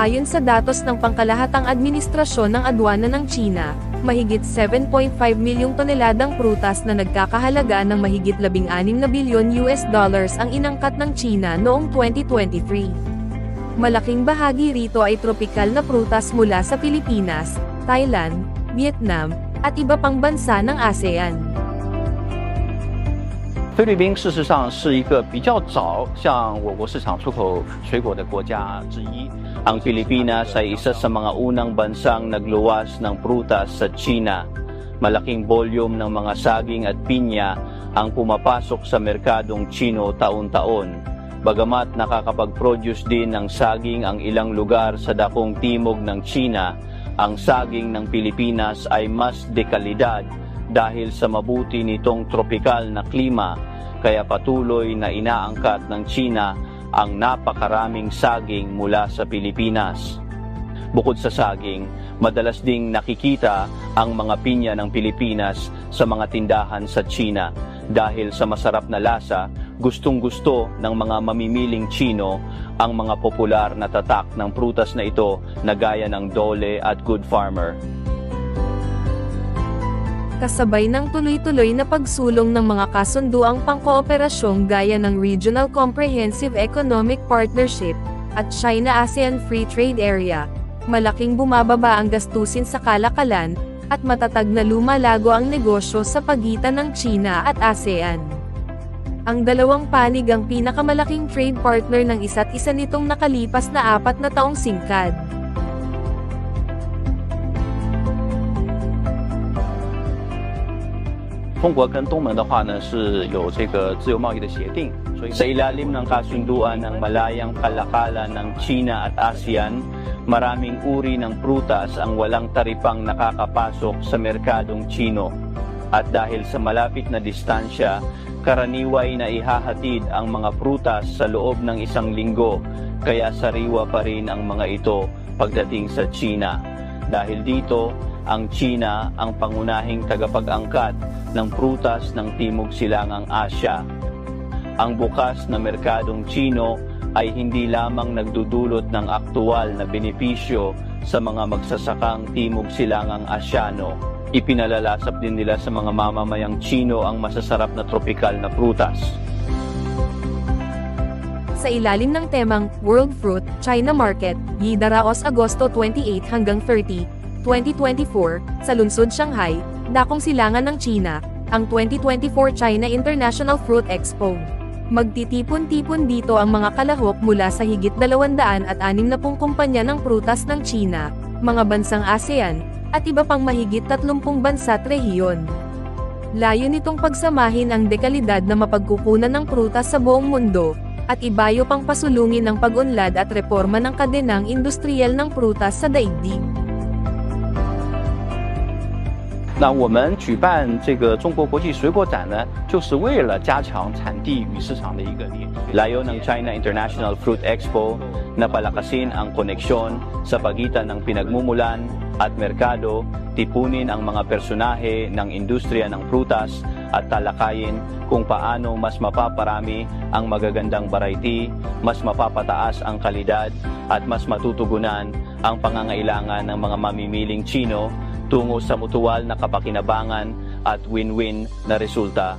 Ayon sa datos ng pangkalahatang administrasyon ng adwana ng China, mahigit 7.5 milyong toneladang prutas na nagkakahalaga ng mahigit 16 na bilyon US dollars ang inangkat ng China noong 2023. Malaking bahagi rito ay tropikal na prutas mula sa Pilipinas, Thailand, Vietnam, at iba pang bansa ng ASEAN. 菲律宾事实上是一个比较早向我国市场出口水果的国家之一。Ang Pilipinas ay isa sa mga unang bansang nagluwas ng prutas sa China. Malaking volume ng mga saging at pinya ang pumapasok sa merkadong Chino taon-taon. Bagamat nakakapag-produce din ng saging ang ilang lugar sa dakong timog ng China, ang saging ng Pilipinas ay mas dekalidad dahil sa mabuti nitong tropikal na klima kaya patuloy na inaangkat ng China ang napakaraming saging mula sa Pilipinas. Bukod sa saging, madalas ding nakikita ang mga pinya ng Pilipinas sa mga tindahan sa China dahil sa masarap na lasa, gustong-gusto ng mga mamimiling Chino ang mga popular na tatak ng prutas na ito na gaya ng Dole at Good Farmer. Kasabay ng tuloy-tuloy na pagsulong ng mga kasunduang pangkooperasyong gaya ng Regional Comprehensive Economic Partnership, at China-ASEAN Free Trade Area, malaking bumababa ang gastusin sa kalakalan, at matatag na lumalago ang negosyo sa pagitan ng China at ASEAN. Ang dalawang panig ang pinakamalaking trade partner ng isa't isa nitong nakalipas na apat na taong singkad. 中国跟东盟的话呢是有这个自由贸易的协定，所以sa ilalim ng kasunduan ng malayang kalakalan ng China at ASEAN, maraming uri ng prutas ang walang taripang nakakapasok sa merkadong Chino. At dahil sa malapit na distansya, karaniway na ihahatid ang mga prutas sa loob ng isang linggo, kaya sariwa pa rin ang mga ito pagdating sa China. Dahil dito, ang China ang pangunahing tagapag-angkat ng prutas ng Timog Silangang Asya. Ang bukas na merkadong Chino ay hindi lamang nagdudulot ng aktual na benepisyo sa mga magsasakang Timog Silangang Asyano. Ipinalalasap din nila sa mga mamamayang Chino ang masasarap na tropikal na prutas. Sa ilalim ng temang World Fruit China Market, Yidaraos Agosto 28 hanggang 30, 2024, sa lungsod Shanghai, dakong silangan ng China, ang 2024 China International Fruit Expo. Magtitipon-tipon dito ang mga kalahok mula sa higit 260 kumpanya ng prutas ng China, mga bansang ASEAN, at iba pang mahigit 30 bansa at rehiyon. Layo nitong pagsamahin ang dekalidad na mapagkukunan ng prutas sa buong mundo, at ibayo pang pasulungin ang pag-unlad at reforma ng kadenang industriyal ng prutas sa daigdig. 那我们举办这个中国国际水果展呢，就是为了加强产地与市场的一个连接。Layo ng China International Fruit Expo na palakasin ang koneksyon sa pagitan ng pinagmumulan at merkado, tipunin ang mga personahe ng industriya ng prutas at talakayin kung paano mas mapaparami ang magagandang variety, mas mapapataas ang kalidad at mas matutugunan ang pangangailangan ng mga mamimiling Chino tungo sa mutual na kapakinabangan at win-win na resulta